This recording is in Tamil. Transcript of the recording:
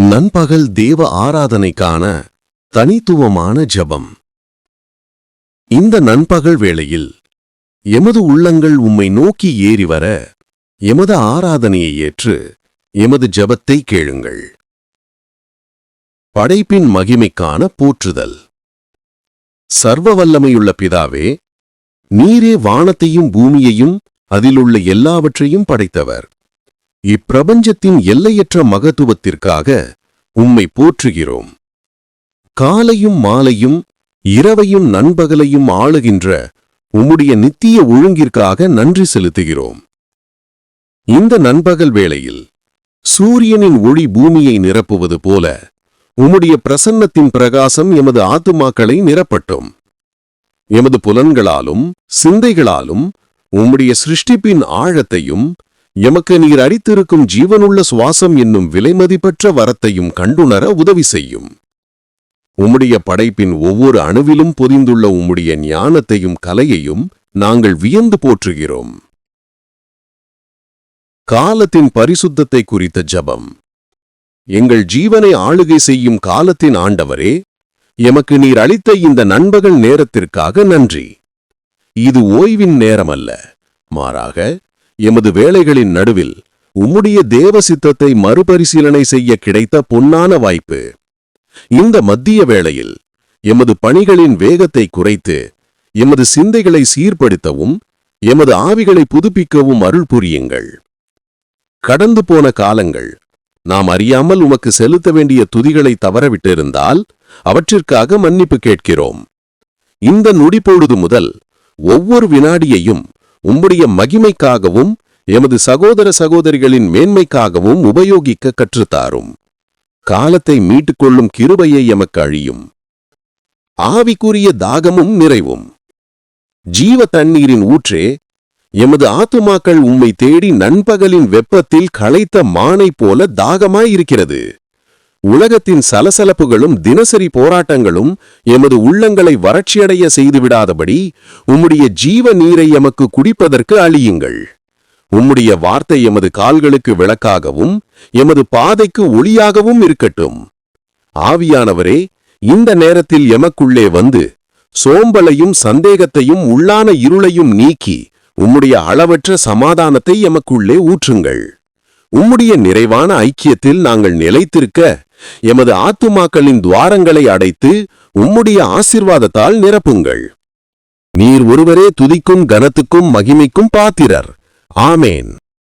நண்பகல் தேவ ஆராதனைக்கான தனித்துவமான ஜெபம். இந்த நண்பகல் வேளையில் எமது உள்ளங்கள் உம்மை நோக்கி ஏறி வர எமது ஆராதனையை ஏற்று எமது ஜெபத்தை கேளுங்கள். படைப்பின் மகிமைக்கான போற்றுதல். சர்வ வல்லமையுள்ள பிதாவே நீரே வானத்தையும் பூமியையும் அதிலுள்ள எல்லாவற்றையும் படைத்தவர். இப்பிரபஞ்சத்தின் எல்லையற்ற மகத்துவத்திற்காக உம்மை போற்றுகிறோம். காலையும் மாலையும் இரவையும் நண்பகலையும் ஆளுகின்ற உம்முடைய நித்திய ஒழுங்கிற்காக நன்றி செலுத்துகிறோம். இந்த நண்பகல் வேளையில் சூரியனின் ஒளி பூமியை நிரப்புவது போல உம்முடைய பிரசன்னத்தின் பிரகாசம் எமது ஆத்துமாக்களை நிரப்பட்டும். எமது புலன்களாலும் சிந்தைகளாலும் உம்முடைய சிருஷ்டிப்பின் ஆழத்தையும் எமக்கு நீர் அளித்திருக்கும் ஜீவனுள்ள சுவாசம் என்னும் விலைமதிப்பற்ற வரத்தையும் கண்டுணர உதவி செய்யும். உம்முடைய படைப்பின் ஒவ்வொரு அணுவிலும் பொதிந்துள்ள உம்முடைய ஞானத்தையும் கலையையும் நாங்கள் வியந்து போற்றுகிறோம். காலத்தின் பரிசுத்தத்தை குறித்த ஜபம். எங்கள் ஜீவனை ஆளுகை செய்யும் காலத்தின் ஆண்டவரே எமக்கு நீர் அளித்த இந்த நண்பகல் நேரத்திற்காக நன்றி. இது ஓய்வின் நேரமல்ல மாறாக எமது வேலைகளின் நடுவில் உம்முடைய தேவ சித்தத்தை மறுபரிசீலனை செய்ய கிடைத்த பொன்னான வாய்ப்பு. இந்த மத்திய வேளையில் எமது பணிகளின் வேகத்தை குறைத்து எமது சிந்தைகளை சீர்படுத்தவும் எமது ஆவிகளை புதுப்பிக்கவும் அருள் புரியுங்கள். கடந்து போன காலங்கள் நாம் அறியாமல் உமக்கு செலுத்த வேண்டிய துதிகளை தவறவிட்டிருந்தால் அவற்றிற்காக மன்னிப்பு கேட்கிறோம். இந்த நொடிப்பொழுது முதல் ஒவ்வொரு வினாடியையும் உம்முடைய மகிமைக்காகவும் எமது சகோதர சகோதரிகளின் மேன்மைக்காகவும் உபயோகிக்க கற்றுத்தாரும். காலத்தை மீட்டுக்கொள்ளும் கிருபையை எமக்கு அழியும். ஆவிக்குரிய தாகமும் நிறைவும். ஜீவ தண்ணீரின் ஊற்றே எமது ஆத்துமாக்கள் உம்மை தேடி நண்பகலின் வெப்பத்தில் களைத்த மானை போல தாகமாயிருக்கிறது. உலகத்தின் சலசலப்புகளும் தினசரி போராட்டங்களும் எமது உள்ளங்களை வறட்சியடைய செய்துவிடாதபடி உம்முடைய ஜீவ நீரை எமக்கு குடிப்பதற்கு அழியுங்கள். உம்முடைய வார்த்தை எமது கால்களுக்கு விளக்காகவும் எமது பாதைக்கு ஒளியாகவும் இருக்கட்டும். ஆவியானவரே இந்த நேரத்தில் எமக்குள்ளே வந்து சோம்பலையும் சந்தேகத்தையும் உள்ளான இருளையும் நீக்கி உம்முடைய அளவற்ற சமாதானத்தை எமக்குள்ளே ஊற்றுங்கள். உம்முடைய நிறைவான ஐக்கியத்தில் நாங்கள் நிலைத்திருக்க எமது ஆத்துமாக்களின் துவாரங்களை அடைத்து உம்முடைய ஆசிர்வாதத்தால் நிரப்புங்கள். நீர் ஒருவரே துதிக்கும் கனத்துக்கும் மகிமைக்கும் பாத்திரர். ஆமேன்.